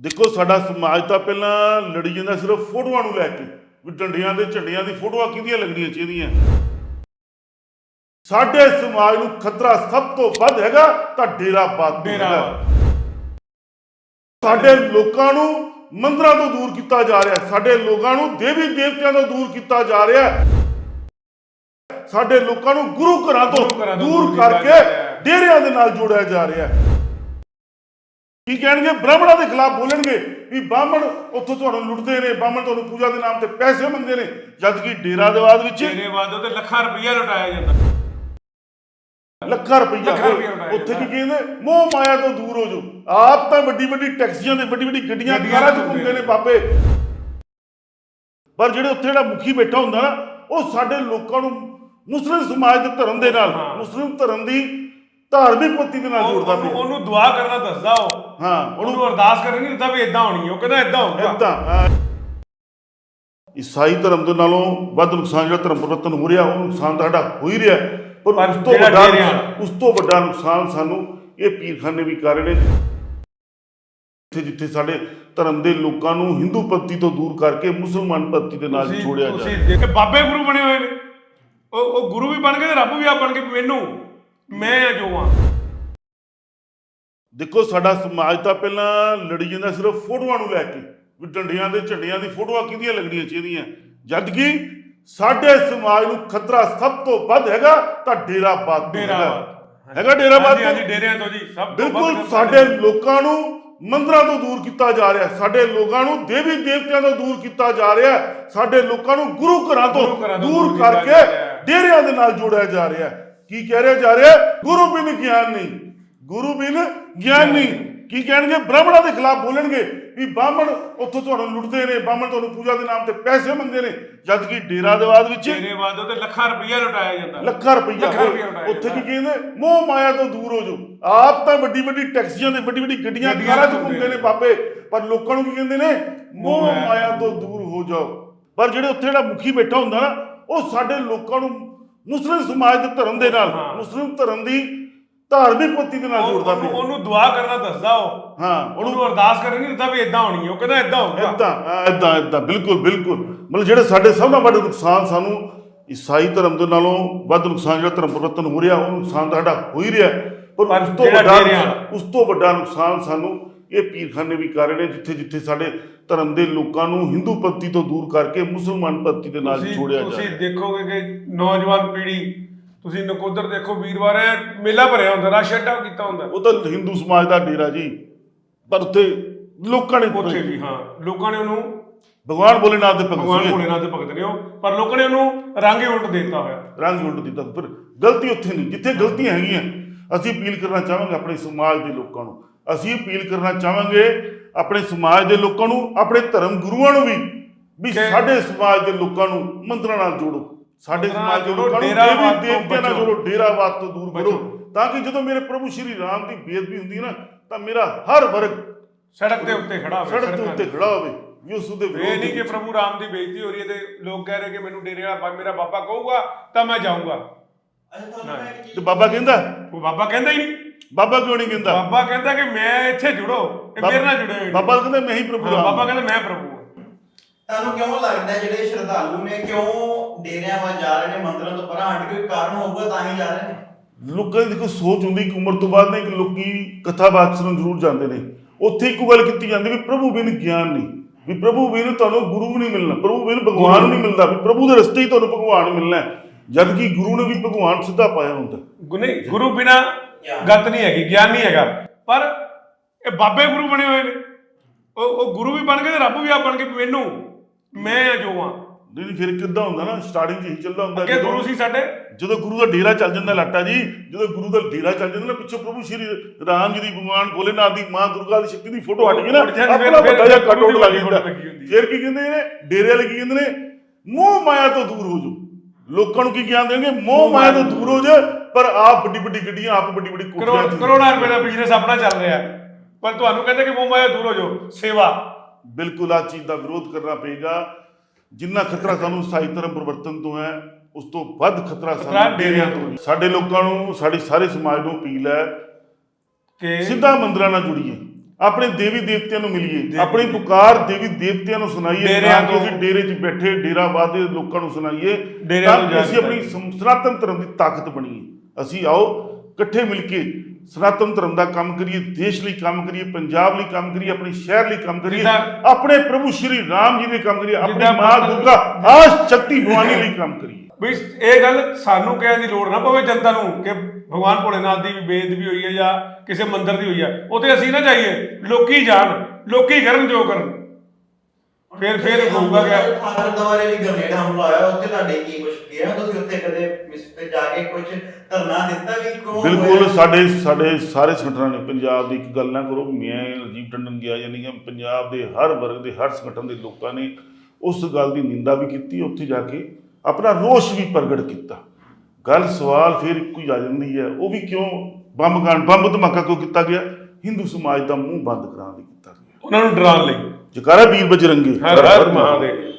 ਦੇਖੋ ਸਾਡਾ ਸਮਾਜ ਤਾਂ ਪਹਿਲਾਂ ਲੜੀ ਜਾਂਦਾ ਸਿਰਫ ਫੋਟੋਆਂ ਨੂੰ ਲੈ ਕੇ ਵੀ ਡੰਡੀਆਂ ਦੇ ਝੰਡੀਆਂ ਦੀ ਫੋਟੋਆਂ ਕਿਹਦੀਆਂ ਲੱਗਣੀਆਂ ਚਾਹੀਦੀਆਂ ਸਾਡੇ ਸਮਾਜ ਨੂੰ ਖਤਰਾ ਸਭ ਤੋਂ ਵੱਧ ਹੈਗਾ ਤਾਂ ਡੇਰਾ ਬਾਦ ਸਾਡੇ ਲੋਕਾਂ ਨੂੰ ਮੰਦਰਾਂ ਤੋਂ ਦੂਰ ਕੀਤਾ ਜਾ ਰਿਹਾ। ਸਾਡੇ ਲੋਕਾਂ ਨੂੰ ਦੇਵੀ ਦੇਵਤਿਆਂ ਤੋਂ ਦੂਰ ਕੀਤਾ ਜਾ ਰਿਹਾ। ਸਾਡੇ ਲੋਕਾਂ ਨੂੰ ਗੁਰੂ ਘਰਾਂ ਤੋਂ ਦੂਰ ਕਰਕੇ। ਡੇਰਿਆਂ ਦੇ ਨਾਲ ਜੋੜਿਆ ਜਾ ਰਿਹਾ ਹੈ ਕੀ ਕਹਿਣਗੇ? ਬ੍ਰਾਹਮਣਾਂ ਦੇ ਖਿਲਾਫ ਬੋਲਣਗੇ ਵੀ ਬਾਹਮਣ ਉੱਥੋਂ ਤੁਹਾਨੂੰ ਲੁੱਟਦੇ ਨੇ ਬਾਹਮਣ ਤੁਹਾਨੂੰ ਪੂਜਾ ਦੇ ਨਾਮ ਤੇ ਪੈਸੇ ਮੰਗਦੇ ਨੇ ਜਦ ਕਿ ਡੇਰਾ ਦੇਵਾਦ ਵਿੱਚ ਤੇਰੇ ਤੇ ਲੱਖਾਂ ਰੁਪਈਆ ਲੁਟਾਇਆ ਜਾਂਦਾ। ਲੱਖਾਂ ਰੁਪਈਆ। ਲੱਖਾਂ ਰੁਪਈਆ ਉਡਾਇਆ ਉੱਥੇ ਕੀ। ਕਹਿੰਦੇ? ਮੋਹ ਮਾਇਆ ਤੋਂ ਦੂਰ ਹੋ ਜਾਓ। ਆਪ ਤਾਂ ਵੱਡੀ ਵੱਡੀ ਟੈਕਸੀਆਂ ਦੇ ਵੱਡੀ ਵੱਡੀ ਗੱਡੀਆਂ ਗੱਡੀਆਂ ਕਾਰਾਂ 'ਚ ਘੁੰਮਦੇ ਨੇ ਬਾਬੇ। ਪਰ ਜਿਹੜੇ ਉੱਥੇ ਜਿਹੜਾ ਮੁਖੀ ਬੈਠਾ ਹੁੰਦਾ ਨਾ ਉਹ ਸਾਡੇ ਲੋਕਾਂ ਨੂੰ ਮੁਸਲਿਮ ਸਮਾਜ ਦੇ ਧਰਮ ਦੇ ਨਾਲ ਹਾਂ। ਮੁਸਲਿਮ ਧਰਮ ਦੀ ਧਾਰਮਿਕ ਪੱਤੀ ਦੇ ਨਾਲ ਜੋੜਦਾ ਉਹਨੂੰ ਪਿਆ। ਉਹਨੂੰ ਦੁਆ ਕਰਨਾ ਦੱਸਦਾ ਉਹ। ਹਾਂ ਉਹਨੂੰ ਅਰਦਾਸ ਕਰਨੀ ਨਹੀਂ ਦਿੱਤਾ ਵੀ ਇਦਾਂ ਹੋਣੀ ਹੈ ਉਹ ਕਹਿੰਦਾ ਇਦਾਂ ਹੋਊਗਾ। ਇਦਾਂ ਈਸਾਈ ਧਰਮ ਦੇ ਨਾਲੋਂ ਵੱਧ ਨੁਕਸਾਨ ਜਿਹੜਾ ਧਰਮ ਪਰਿਵਰਤਨ ਹੋ ਰਿਹਾ ਉਹ ਨੁਕਸਾਨ ਤਾਂ ਸਾਡਾ ਹੋ ਹੀ ਰਿਹਾ। ਹੈ। ਪਰ ਉਸ ਤੋਂ ਵੱਡਾ ਉਸ ਤੋਂ ਵੱਡਾ ਨੁਕਸਾਨ ਸਾਨੂੰ ਇਹ ਪੀਰਖਾਨੇ ਵੀ ਕਰ ਰਹੇ ਨੇ। ਜਿੱਥੇ ਜਿੱਥੇ ਸਾਡੇ ਧਰਮ ਦੇ ਲੋਕਾਂ ਨੂੰ ਹਿੰਦੂ ਪੱਤੀ ਤੋਂ ਦੂਰ ਕਰਕੇ ਮੁਸਲਮਾਨ ਪੱਤੀ ਦੇ ਨਾਲ ਜੋੜਿਆ ਜਾ ਰਿਹਾ। ਦੇਖ ਬਾਬੇ ਗੁਰੂ ਬਣੇ ਹੋਏ ਨੇ। ਉਹ ਉਹ ਗੁਰੂ ਵੀ ਬਣ ਗਏ ਤੇ ਰੱਬ ਵੀ ਆਪ ਬਣ ਕੇ ਮੈਨੂੰ ਮੈਂ ਆ ਜੋ ਆ ਦੇਖੋ ਸਾਡਾ ਸਮਾਜ ਤਾਂ ਪਹਿਲਾਂ ਲੜੀ ਜਾਂਦਾ ਸਿਰਫ ਫੋਟੋਆਂ ਨੂੰ ਲੈ ਕੇ ਵੀ ਡੰਡੀਆਂ ਦੇ ਝੰਡੀਆਂ ਦੀ ਫੋਟੋਆਂ ਕਿਹਦੀਆਂ ਲੱਗਣੀਆਂ ਚਾਹੀਦੀਆਂ ਜਦ ਕਿ ਸਾਡੇ ਸਮਾਜ ਨੂੰ ਖਤਰਾ ਸਭ ਤੋਂ ਵੱਧ ਹੈਗਾ ਤਾਂ ਡੇਰਾ ਬਾਦ ਤੋਂ ਡੇਰਾ ਹੈਗਾ। ਡੇਰਾ ਬਾਦ ਹਾਂਜੀ? ਡੇਰਿਆਂ ਤੋਂ ਜੀ ਸਭ ਤੋਂ ਬਿਲਕੁਲ ਸਾਡੇ ਲੋਕਾਂ ਨੂੰ ਮੰਦਰਾਂ ਤੋਂ ਦੂਰ ਕੀਤਾ ਜਾ ਰਿਹਾ। ਸਾਡੇ ਲੋਕਾਂ ਨੂੰ ਦੇਵੀ ਦੇਵਤਿਆਂ ਤੋਂ ਦੂਰ ਕੀਤਾ ਜਾ ਰਿਹਾ। ਸਾਡੇ ਲੋਕਾਂ ਨੂੰ ਗੁਰੂ ਘਰਾਂ ਤੋਂ ਦੂਰ ਕਰਕੇ। ਡੇਰਿਆਂ ਦੇ ਨਾਲ ਜੋੜਿਆ ਜਾ ਰਿਹਾ। ਕੀ ਕਹਿ ਰਿਹਾ ਜਾ ਰਿਹਾ? ਗੁਰੂ ਬਿਨ ਗਿਆਨ ਨਹੀਂ ਗੁਰੂ ਬਿਨ ਗਿਆਨ। ਕੀ ਕਹਿਣਗੇ? ਬ੍ਰਾਹਮਣਾਂ ਦੇ ਖਿਲਾਫ ਬੋਲਣਗੇ ਵੀ ਬਾਹਮਣ ਉੱਥੋਂ ਤੁਹਾਨੂੰ ਲੁੱਟਦੇ ਨੇ ਬਾਹਮਣ ਤੁਹਾਨੂੰ ਪੂਜਾ ਦੇ ਨਾਮ ਤੇ ਪੈਸੇ ਮੰਗਦੇ ਨੇ ਜਦ ਕਿ ਡੇਰਾ ਦੇਵਾਦ ਵਿੱਚ ਤੇਰੇ ਬਾਅਦ ਉਹ ਤੇ ਲੱਖਾਂ ਰੁਪਈਆ ਲੁਟਾਇਆ ਜਾਂਦਾ। ਲੱਖਾਂ ਰੁਪਈਆ ਉੱਥੇ ਕੀ ਜਾਂਦਾ। ਕਹਿੰਦੇ? ਮੋਹ ਮਾਇਆ ਤੋਂ ਦੂਰ ਹੋ ਜਾਓ। ਆਪ ਤਾਂ ਵੱਡੀ ਵੱਡੀ ਟੈਕਸੀਆਂ ਦੇ ਵੱਡੀ ਵੱਡੀ ਗੱਡੀਆਂ ਕਾਰਾਂ 'ਚ ਘੁੰਮਦੇ ਨੇ ਬਾਬੇ। ਪਰ ਲੋਕਾਂ ਨੂੰ ਕੀ ਕਹਿੰਦੇ ਨੇ? ਮੋਹ ਮਾਇਆ ਤੋਂ ਦੂਰ ਹੋ ਜਾਓ। ਪਰ ਜਿਹੜੇ ਉੱਥੇ ਜਿਹੜਾ ਮੁਖੀ ਬੈਠਾ ਹੁੰਦਾ ਨਾ ਉਹ ਸਾਡੇ ਲੋਕਾਂ ਨੂੰ ਮੁਸਲਿਮ ਸਮਾਜ ਦੇ ਧਰਮ ਦੇ ਨਾਲ। ਮੁਸਲਿਮ ਧਰਮ ਦੀ ਧਾਰਮਿਕ ਪੱਤੀ ਦੇ ਨਾਲ ਜੋੜਦਾ ਉਹਨੂੰ ਪਿਆ। ਉਹਨੂੰ ਦੁਆ ਕਰਨਾ ਦੱਸਦਾ ਉਹ। ਹਾਂ। ਉਹਨੂੰ ਅਰਦਾਸ ਕਰਨੀ ਨਹੀਂ ਦਿੱਤਾ ਵੀ ਇਦਾਂ ਹੋਣੀ ਹੈ ਉਹ ਕਹਿੰਦਾ ਇਦਾਂ ਹੋਊਗਾ। ਇਦਾਂ ਇਦਾਂ ਇਦਾਂ ਬਿਲਕੁਲ ਬਿਲਕੁਲ। ਮਤਲਬ ਜਿਹੜੇ ਸਾਡੇ ਸਭ ਤੋਂ ਵੱਡਾ ਨੁਕਸਾਨ ਸਾਨੂੰ ਈਸਾਈ ਧਰਮ ਦੇ ਨਾਲੋਂ ਵੱਧ ਨੁਕਸਾਨ ਜਿਹੜਾ ਧਰਮ ਪਰਿਵਰਤਨ ਹੋ ਰਿਹਾ ਉਹ ਨੁਕਸਾਨ ਸਾਡਾ ਹੋ ਹੀ ਰਿਹਾ। ਪਰ ਉਸ ਤੋਂ ਵੱਡਾ ਉਸ ਤੋਂ ਵੱਡਾ ਨੁਕਸਾਨ ਸਾਨੂੰ ਇਹ ਪੀਰਖਾਨੇ ਵੀ ਕਰ ਰਹੇ ਨੇ ਜਿੱਥੇ ਜਿੱਥੇ ਸਾਡੇ ਧਰਮ ਦੇ ਲੋਕਾਂ ਨੂੰ ਹਿੰਦੂ ਪੱਤੀ ਤੋਂ ਦੂਰ ਕਰਕੇ ਮੁਸਲਮਾਨ ਪੱਤੀ ਦੇ ਨਾਲ ਜੋੜਿਆ ਜਾ ਤੁਸੀਂ ਰਿਹਾ। ਦੇਖੋਗੇ ਕਿ ਨੌਜਵਾਨ ਪੀੜ੍ਹੀ ਤੁਸੀਂ ਨਕੋਦਰ ਦੇਖੋ ਵੀਰਵਾਰ ਹੈ ਮੇਲਾ ਭਰਿਆ ਹੁੰਦਾ ਰਸ਼ ਅੱਡਾ ਕੀਤਾ ਹੁੰਦਾ। ਉਹ ਤਾਂ ਹਿੰਦੂ ਸਮਾਜ ਦਾ ਡੇਰਾ ਜੀ। ਪਰ ਉੱਥੇ ਲੋਕਾਂ ਨੇ ਉੱਥੇ ਵੀ ਹਾਂ। ਲੋਕਾਂ ਨੇ ਉਹਨੂੰ ਭਗਵਾਨ ਭੋਲੇਨਾਥ ਦੇ ਭਗਤ ਭਗਵਾਨ। ਭੋਲੇਨਾਥ ਦੇ ਭਗਤ ਨੇ ਉਹ ਪਰ ਲੋਕਾਂ ਨੇ ਉਹਨੂੰ ਰੰਗ ਹੀ ਉਲਟ ਦਿੱਤਾ ਹੋਇਆ। ਰੰਗ ਉਲਟ ਦਿੱਤਾ। ਫਿਰ ਗਲਤੀ ਉੱਥੇ ਨਹੀਂ ਜਿੱਥੇ ਗਲਤੀਆਂ ਹੈਗੀਆਂ ਅਸੀਂ ਅਪੀਲ ਕਰਨਾ ਚਾਹਾਂਗੇ ਆਪਣੇ ਸਮਾਜ ਦੇ ਲੋਕਾਂ ਨੂੰ। ਅਸੀਂ ਅਪੀਲ ਕਰਨਾ ਚਾਹਾਂਗੇ ਆਪਣੇ ਸਮਾਜ ਦੇ ਲੋਕਾਂ ਨੂੰ ਆਪਣੇ ਧਰਮ ਗੁਰੂਆਂ ਨੂੰ ਵੀ ਵੀ ਸਾਡੇ ਸਮਾਜ ਦੇ ਲੋਕਾਂ ਨੂੰ ਮੰਦਰਾਂ ਨਾਲ ਜੋੜੋ। ਸਾਡੇ ਸਮਾਜ ਨੂੰ ਡੇਰਾਵਾਦ ਤੋਂ ਦੇਵਤਿਆਂ ਨਾਲ। ਜੋੜੋ ਡੇਰਾਵਾਦ ਤੋਂ ਦੂਰ ਕਰੋ ਬਚੋ। ਤਾਂ ਕਿ ਜਦੋਂ ਮੇਰੇ ਪ੍ਰਭੂ ਸ਼੍ਰੀ ਰਾਮ ਦੀ ਬੇਅਦਬੀ ਹੁੰਦੀ ਹੈ ਨਾ ਤਾਂ ਮੇਰਾ ਹਰ ਵਰਗ ਸੜਕ ਦੇ ਉੱਤੇ ਖੜਾ ਹੋਵੇ ਸੜਕ ਦੇ ਉੱਤੇ। ਖੜਾ ਹੋਵੇ ਵੀ ਉਸ ਦੇ ਇਹ ਨਹੀਂ ਕਿ ਪ੍ਰਭੂ ਰਾਮ ਦੀ ਬੇਇੱਜ਼ਤੀ ਹੋ ਰਹੀ ਹੈ ਤੇ ਲੋਕ ਕਹਿ ਰਹੇ ਕਿ ਮੈਨੂੰ ਡੇਰੇ ਵਾਲਾ ਬਾ- ਮੇਰਾ ਬਾਬਾ ਕਹੂਗਾ ਤਾਂ ਮੈਂ ਜਾਊਂਗਾ ਅੱਛਾ ਤੁਹਾਨੂੰ ਮੈਂ ਇੱਕ ਤੇ ਬਾਬਾ ਕਹਿੰਦਾ ਉਹ ਬਾਬਾ ਕਹਿੰਦਾ ਹੀ ਨਹੀਂ ਬਾਬਾ ਕਿਉਂ ਨਹੀਂ ਕਹਿੰਦਾ ਬਾਬਾ ਕਹਿੰਦਾ ਕਿ ਮੈਂ ਇੱਥੇ ਜੁੜੋ ਇਹ ਮੇਰੇ ਨਾਲ ਜੁੜੇ। ਬਾਬਾ ਕਹਿੰਦਾ ਮੈਂ ਹੀ ਪ੍ਰਭੂ ਬਾਬਾ ਕਹਿੰਦਾ ਮੈਂ ਪ੍ਰਭੂ ਤੁਹਾਨੂੰ ਕਿਉਂ ਲੱਗਦਾ ਜਿਹੜੇ ਸ਼ਰਧਾਲੂ ਨੇ ਕਿਉਂ ਡੇਰਿਆਂ ਵੱਲ ਜਾ ਰਹੇ ਨੇ ਮੰਦਰਾਂ ਤੋਂ ਪਰਾਂ ਹਟ ਕੇ ਕੋਈ ਕਾਰਨ ਹੋਊਗਾ ਤਾਂ ਹੀ ਜਾ ਰਹੇ ਨੇ? ਲੋਕਾਂ ਦੀ ਦੇਖੋ ਸੋਚ ਹੁੰਦੀ ਕਿ ਉਮਰ ਤੋਂ ਬਾਅਦ ਨਾ ਇੱਕ ਲੋਕੀ ਕਥਾਵਾਚਕ ਸੁਣਨ ਜ਼ਰੂਰ ਜਾਂਦੇ ਨੇ। ਉੱਥੇ ਇੱਕ ਗੱਲ ਕੀਤੀ ਜਾਂਦੀ ਵੀ ਪ੍ਰਭੂ ਬਿਨ ਗਿਆਨ ਨਹੀਂ। ਵੀ ਪ੍ਰਭੂ ਬਿਨ ਤੁਹਾਨੂੰ ਗੁਰੂ ਵੀ ਨਹੀਂ ਮਿਲਣਾ ਪ੍ਰਭੂ ਬਿਨ ਭਗਵਾਨ ਨਹੀਂ ਮਿਲਦਾ ਵੀ ਪ੍ਰਭੂ ਦੇ ਰਸਤੇ ਹੀ ਤੁਹਾਨੂੰ ਭਗਵਾਨ ਮਿਲਣਾ। ਜਦ ਕਿ ਗੁਰੂ ਨੇ ਵੀ ਭਗਵਾਨ ਸਿੱਧਾ ਪਾਇਆ ਹੁੰਦਾ। ਗੁ- ਨਹੀਂ ਗੁਰੂ ਬਿਨਾ ਗਤ ਨਹੀਂ ਹੈਗੀ ਗਿਆਨ ਨਹੀਂ ਹੈਗਾ। ਪਰ ਇਹ ਬਾਬੇ ਗੁਰੂ ਬਣੇ ਹੋਏ ਨੇ। ਉਹ ਉਹ ਗੁਰੂ ਵੀ ਬਣ ਗਏ ਤੇ ਰੱਬ ਵੀ ਆਪ ਬਣ ਕੇ ਮੈਨੂੰ ਮੈਂ ਆ ਜੋ ਆ। ਨਹੀਂ ਫਿਰ ਕਿੱਦਾਂ ਹੁੰਦਾ ਨਾ? ਸਟਾਰਟਿੰਗ 'ਚ ਹੀ ਚੱਲਦਾ ਹੁੰਦਾ ਅੱਗੇ ਗੁਰੂ ਸੀ ਸਾਡੇ। ਜਦੋਂ ਗੁਰੂ ਦਾ ਡੇਰਾ ਚੱਲ ਜਾਂਦਾ ਲਾਟਾ ਜੀ ਜਦੋਂ ਗੁਰੂ ਦਾ ਡੇਰਾ ਚੱਲ ਜਾਂਦਾ ਨਾ ਪਿੱਛੋਂ ਪ੍ਰਭੂ ਸ਼੍ਰੀ ਰਾਮ ਜੀ ਦੀ ਭਗਵਾਨ ਭੋਲੇਨਾਥ ਦੀ ਮਾਂ ਦੁਰਗਾ ਦੀ ਸ਼ਕਤੀ ਦੀ ਫੋਟੋ ਹਟ ਗਈ ਨਾ ਉੱਡ ਜਾਂਦੀ, ਫਿਰ- ਆਪਣਾ ਵੱਡਾ ਜਿਹਾ ਫਿਰ ਕੱਟ ਉੱਡ ਲੱਗ ਫੋਟੋ ਜਾਂਦਾ ਲੱਗੀ ਹੁੰਦੀ। ਹੈ। ਫਿਰ ਕੀ ਕਹਿੰਦੇ ਨੇ? ਡੇਰੇ ਵਾਲੇ ਕੀ ਕਹਿੰਦੇ ਨੇ? ਮੋਹ ਮਾਇਆ ਤੋਂ ਦੂਰ ਹੋ ਜਾਓ। ਲੋਕਾਂ ਨੂੰ ਕੀ ਗਿਆਨ ਦੇਣਗੇ? ਮੋਹ ਮਾਇਆ ਤੋਂ ਦੂਰ ਹੋ ਜਾ ਪਰ ਆਪ ਵੱਡੀ ਵੱਡੀ ਗੱਡੀਆਂ ਆਪ ਵੱਡੀ ਵੱਡੀ ਕਰੋੜ ਕਰੋੜਾਂ ਰੁਪਏ ਦਾ ਬਿਜ਼ਨਸ ਆਪਣਾ ਚੱਲ ਰਿਹਾ। ਹੈ। ਪਰ ਤੁਹਾਨੂੰ ਕਹਿੰਦੇ ਕਿ ਮੋਹ ਮਾਇਆ ਦੂਰ ਹੋ ਜਾਓ। ਸੇਵਾ। ਬਿਲਕੁਲ ਆ ਚੀਜ਼ ਦਾ ਵਿਰੋਧ ਕਰਨਾ ਪਏਗਾ। ਜਿੰਨਾ ਖਤਰਾ ਸਾਨੂੰ ਸਾਈ ਧਰਮ ਪਰਿਵਰਤਨ ਤੋਂ ਹੈ ਉਸ ਤੋਂ ਵੱਧ ਖਤਰਾ ਸਾਨੂੰ ਡੇਰਿਆਂ ਤੋਂ। ਸਾਡੇ ਲੋਕਾਂ ਨੂੰ ਸਾਡੇ ਸਾਰੇ ਸਮਾਜ ਨੂੰ ਅਪੀਲ ਹੈ ਕਿ ਸਿੱਧਾ ਮੰਦਰਾਂ ਨਾਲ ਜੁੜੀਏ। ਆਪਣੇ ਦੇਵੀ ਦੇਵਤਿਆਂ ਨੂੰ ਮਿਲੀਏ। ਆਪਣੀ ਪੁਕਾਰ ਦੇਵੀ ਦੇਵਤਿਆਂ ਨੂੰ ਸੁਣਾਈਏ ਨਾ ਕਿ ਅਸੀਂ ਡੇਰੇ 'ਚ ਬੈਠੇ ਡੇਰਾਵਾਦ ਦੇ ਲੋਕਾਂ ਨੂੰ ਸੁਣਾਈਏ ਤਾਂ ਅਸੀਂ ਆਪਣੀ ਸਨਾਤਨ ਧਰਮ ਦੀ ਤਾਕਤ ਬਣੀਏ। ਅਸੀਂ ਆਓ ਇਕੱਠੇ ਮਿਲ ਕੇ ਸਨਾਤਨ ਧਰਮ ਦਾ ਕੰਮ ਕਰੀਏ ਦੇਸ਼ ਲਈ ਕੰਮ ਕਰੀਏ ਪੰਜਾਬ ਲਈ ਕੰਮ ਕਰੀਏ ਆਪਣੇ ਸ਼ਹਿਰ ਲਈ ਕੰਮ ਕਰੀਏ ਆਪਣੇ ਪ੍ਰਭੂ ਸ਼੍ਰੀ ਰਾਮ ਜੀ ਦੇ ਕੰਮ ਕਰੀਏ ਆਪਣੀ ਮਾਂ ਦੁਰਗਾ ਆਸ ਸ਼ਕਤੀ ਭਵਾਨੀ ਲਈ ਕੰਮ ਕਰੀਏ। ਵੀ ਇਹ ਗੱਲ ਸਾਨੂੰ ਕਹਿਣ ਦੀ ਲੋੜ ਨਾ ਪਵੇ ਜਨਤਾ ਨੂੰ ਕਿ ਭਗਵਾਨ ਭੋਲੇਨਾਥ ਦੀ ਵੀ ਬੇਅਦਬੀ ਹੋਈ ਹੈ ਜਾਂ ਕਿਸੇ ਮੰਦਿਰ ਦੀ ਹੋਈ ਹੈ। ਉੱਥੇ ਅਸੀਂ ਨਾ ਜਾਈਏ ਲੋਕੀ ਜਾਣ ਲੋਕੀ ਕਰਨ ਜੋ ਕਰਨ। ਫਿਰ ਫਿਰ ਹੋਊਗਾ ਕਿ ਹਰ ਦਵਾਰੇ ਵੀ ਗ੍ਰਨੇਡ ਹਮਲਾ ਹੋਇਆ ਉੱਥੇ ਤੁਹਾਡੇ ਕੀ ਕੁਝ ਗਿਆ ਤੁਸੀਂ ਉੱਥੇ ਕਦੇ ਇਸ ਤੇ ਜਾ ਕੇ ਕੁਝ ਧਰਨਾ ਦਿੱਤਾ ਵੀ ਕਿਉਂ ਬਿਲਕੁਲ? ਸਾਡੇ ਸਾਡੇ ਸਾਰੇ ਸੰਗਠਨਾਂ ਨੇ ਪੰਜਾਬ ਦੀ ਇੱਕ ਗੱਲ ਨਾ ਕਰੋ ਮੈਂ ਰਜੀਵ ਟੰਡਨ ਗਿਆ ਨਹੀਂ ਗਿਆ ਪੰਜਾਬ ਦੇ ਹਰ ਵਰਗ ਦੇ ਹਰ ਸੰਗਠਨ ਦੇ ਲੋਕਾਂ ਨੇ ਉਸ ਗੱਲ ਦੀ ਨਿੰਦਾ ਵੀ ਕੀਤੀ ਉੱਥੇ ਜਾ ਕੇ ਆਪਣਾ ਰੋਸ਼ ਵੀ ਪ੍ਰਗਟ ਕੀਤਾ। ਗੱਲ ਸਵਾਲ ਫਿਰ ਇੱਕੋ ਹੀ ਆ ਜਾਂਦੀ ਹੈ ਉਹ ਵੀ ਕਿਉਂ ਬੰਬ ਗਾਣ ਬੰਬ ਧਮਾਕਾ ਕਿਉਂ ਕੀਤਾ ਗਿਆ? ਹਿੰਦੂ ਸਮਾਜ ਦਾ ਮੂੰਹ ਬੰਦ ਕਰਾਉਣ ਲਈ ਕੀਤਾ ਗਿਆ। ਉਹਨਾਂ ਨੂੰ ਡਰਾਉਣ ਲਈ। ਜਕਾਰਾ ਵੀਰ ਬਜਰੰਗੀ ਹਰ ਹਰ ਮਹਾਦੇਵ